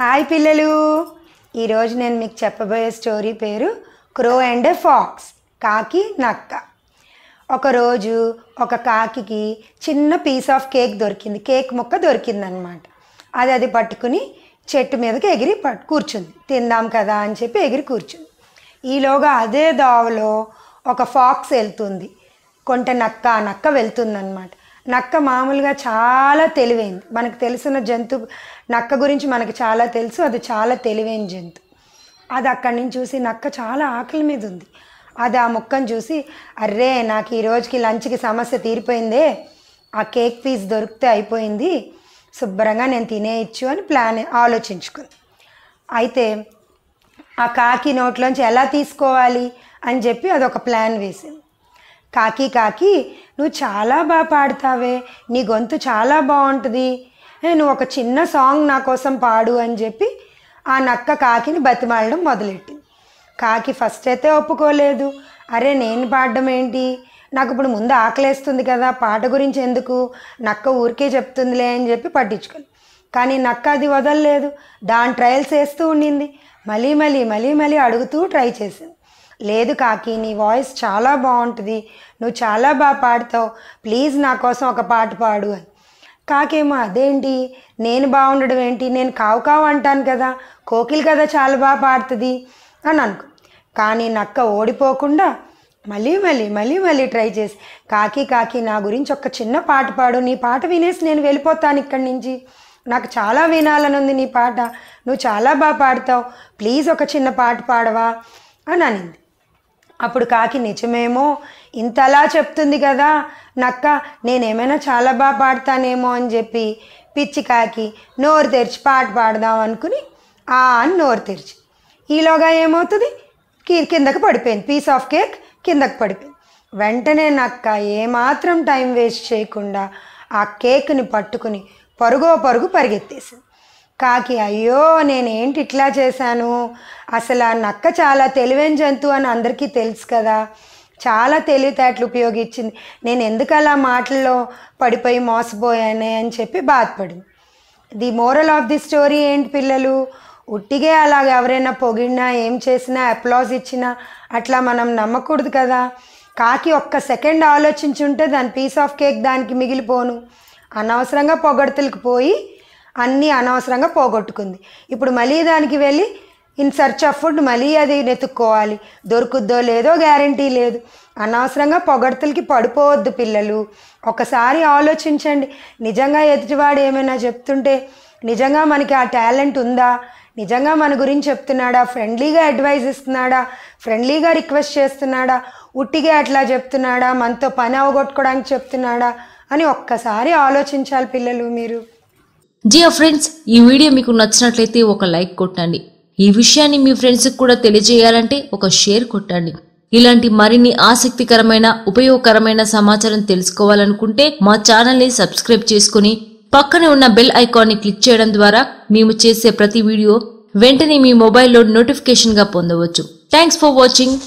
Hi పిల్లలు. ఈరోజు నేను మీకు చెప్పబోయే స్టోరీ పేరు క్రో అండ్ ఎ ఫాక్స్ కాకి నక్క. ఒకరోజు ఒక కాకికి చిన్న పీస్ ఆఫ్ కేక్ దొరికింది కేక్ ముక్క దొరికిందనమాట. అది అది పట్టుకుని చెట్టు మీదకి ఎగిరి పట్టు కూర్చుంది. తిందాం కదా అని చెప్పి ఎగిరి కూర్చుంది. ఈలోగా అదే దావలో ఒక ఫాక్స్ వెళ్తుంది. కొంట నక్క ఆ నక్క వెళ్తుందన్నమాట నక్క మామూలుగా చాలా తెలివైంది. మనకు తెలిసిన జంతు నక్క గురించి మనకు చాలా తెలుసు. అది చాలా తెలివైన జంతు. అది అక్కడి నుంచి చూసి నక్క చాలా ఆకలి మీద ఉంది. అది ఆ ముక్కను చూసి అర్రే నాకు ఈ రోజుకి లంచ్కి సమస్య తీరిపోయిందే. ఆ కేక్ పీస్ దొరికితే అయిపోయింది. శుభ్రంగా నేను తినేయచ్చు అని ప్లాన్ ఆలోచించుకుంది అయితే ఆ కాకి నోట్లోంచి ఎలా తీసుకోవాలి అని చెప్పి అదొక ప్లాన్ వేసింది. కాకి కాకి నువ్వు చాలా బాగా పాడతావే నీ గొంతు చాలా బాగుంటుంది. నువ్వు ఒక చిన్న సాంగ్ నా కోసం పాడు అని చెప్పి ఆ నక్క కాకిని బతిమాలడం మొదలెట్టింది. కాకి ఫస్ట్ అయితే ఒప్పుకోలేదు. అరే నేను పాడడం ఏంటి? నాకు ఇప్పుడు ముందు ఆకలేస్తుంది కదా పాట గురించి ఎందుకు? నక్క ఊరికే చెప్తుందిలే అని చెప్పి పట్టించుకోలేదు. కానీ నక్క అది వదలలేదు. దాని ట్రయల్స్ వేస్తూ ఉండింది. మళ్ళీ మళ్ళీ మళ్ళీ మళ్ళీ అడుగుతూ ట్రై చేసింది. లేదు కాకి నీ వాయిస్ చాలా బాగుంటుంది. నువ్వు చాలా బాగా పాడతావు. ప్లీజ్ నా కోసం ఒక పాట పాడు అని. కాకేమో అదేంటి? నేను బాగుండడం ఏంటి? నేను కావు కావు అంటాను కదా. కోకిల్ కదా చాలా బాగా పాడుతుంది అని అనుకో. కానీ నక్క ఓడిపోకుండా మళ్ళీ మళ్ళీ మళ్ళీ మళ్ళీ ట్రై చేసి కాకి కాకి నా గురించి ఒక చిన్న పాట పాడు. నీ పాట వినేసి నేను వెళ్ళిపోతాను ఇక్కడి నుంచి. నాకు చాలా వినాలని ఉంది నీ పాట. నువ్వు చాలా బాగా పాడతావు. ప్లీజ్ ఒక చిన్న పాట పాడవా అని అనింది. అప్పుడు కాకి నిజమేమో? ఇంతలా చెప్తుంది కదా. నక్క నేనేమైనా చాలా బాగా పాడతానేమో అని చెప్పి పిచ్చి కాకి నోరు తెరిచి పాట పాడదాం అనుకుని ఆ అని నోరు తెరిచి. ఈలోగా ఏమవుతుంది? కిందకు కిందకి పడిపోయింది. పీస్ ఆఫ్ కేక్ కిందకి పడిపోయింది. వెంటనే నక్క ఏమాత్రం టైం వేస్ట్ చేయకుండా ఆ కేక్ని పట్టుకుని పరుగో పరుగు పరిగెత్తేసింది. కాకి అయ్యో నేనేంటి ఇట్లా చేశాను? అసలు ఆ నక్క చాలా తెలివైన జంతువు అని అందరికీ తెలుసు కదా. చాలా తెలివితేటలు ఉపయోగించింది. నేను ఎందుకు అలా మాటల్లో పడిపోయి మోసపోయానే అని చెప్పి బాధపడింది. The moral of the story ఏంటి పిల్లలు? ఉట్టిగే అలా ఎవరైనా పొగిడినా ఏం చేసినా అప్లాజ్ ఇచ్చినా అట్లా మనం నమ్మకూడదు కదా. కాకి ఒక్క సెకండ్ ఆలోచించుంటే దాని పీస్ ఆఫ్ కేక్ దానికి మిగిలిపోను. అనవసరంగా పొగడతలకు పోయి అన్నీ అనవసరంగా పోగొట్టుకుంది. ఇప్పుడు మళ్ళీ దానికి వెళ్ళి ఇన్ సర్చ్ ఆఫ్ ఫుడ్ మళ్ళీ అది వెతుక్కోవాలి. దొరుకుద్దో లేదో గ్యారంటీ లేదు. అనవసరంగా పొగడతలకి పడిపోవద్దు పిల్లలు. ఒకసారి ఆలోచించండి. నిజంగా ఎదుటివాడు ఏమైనా చెప్తుంటే నిజంగా మనకి ఆ టాలెంట్ ఉందా? నిజంగా మన గురించి చెప్తున్నాడా? ఫ్రెండ్లీగా అడ్వైజ్ ఇస్తున్నాడా? ఫ్రెండ్లీగా రిక్వెస్ట్ చేస్తున్నాడా? ఉట్టిగా అట్లా చెప్తున్నాడా? మనతో పని అవగొట్టుకోవడానికి చెప్తున్నాడా? అని ఒక్కసారి ఆలోచించాలి పిల్లలు మీరు. జియో ఫ్రెండ్స్ ఈ వీడియో మీకు నచ్చినట్లయితే ఒక లైక్ కొట్టండి. ఈ విషయాన్ని మీ ఫ్రెండ్స్కి కూడా తెలియజేయాలంటే ఒక షేర్ కొట్టండి. ఇలాంటి మరిన్ని ఆసక్తికరమైన ఉపయోగకరమైన సమాచారం తెలుసుకోవాలనుకుంటే మా ఛానల్ని సబ్స్క్రైబ్ చేసుకుని పక్కనే ఉన్న బెల్ ఐకాన్ని క్లిక్ చేయడం ద్వారా మేము చేసే ప్రతి వీడియో వెంటనే మీ మొబైల్లో నోటిఫికేషన్గా పొందవచ్చు. Thanks for watching